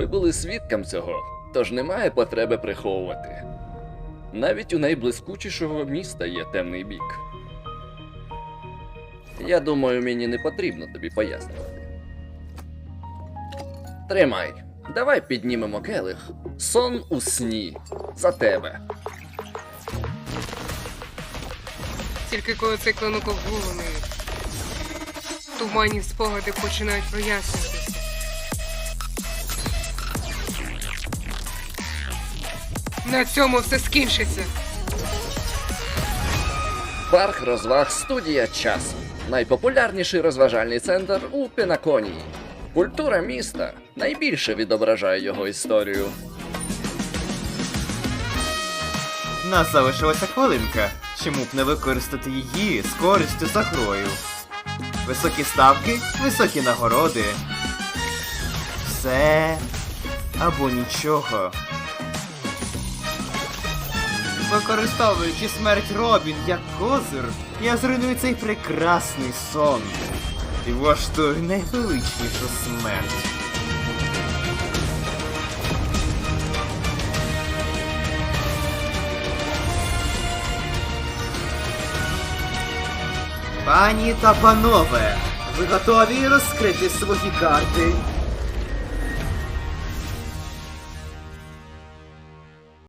Ви були свідком цього, тож немає потреби приховувати. Навіть у найблискучішого міста є темний бік. Я думаю, мені не потрібно тобі пояснювати. Тримай, давай піднімемо келих. Сон у сні. За тебе. Тільки коли цей клинок обгулений, туманні спогади починають прояснюватися. На цьому все скінчиться. Парк розваг студія часу. Найпопулярніший розважальний центр у Пенаконії. Культура міста найбільше відображає його історію. Нас залишилася хвилинка. Чому б не використати її з користю за грою? Високі ставки, високі нагороди. Все або нічого. Використовуючи смерть Робін як козир, я зруйную цей прекрасний сон і влаштую найвеличнішу смерть. Пані та панове, ви готові розкрити свої карти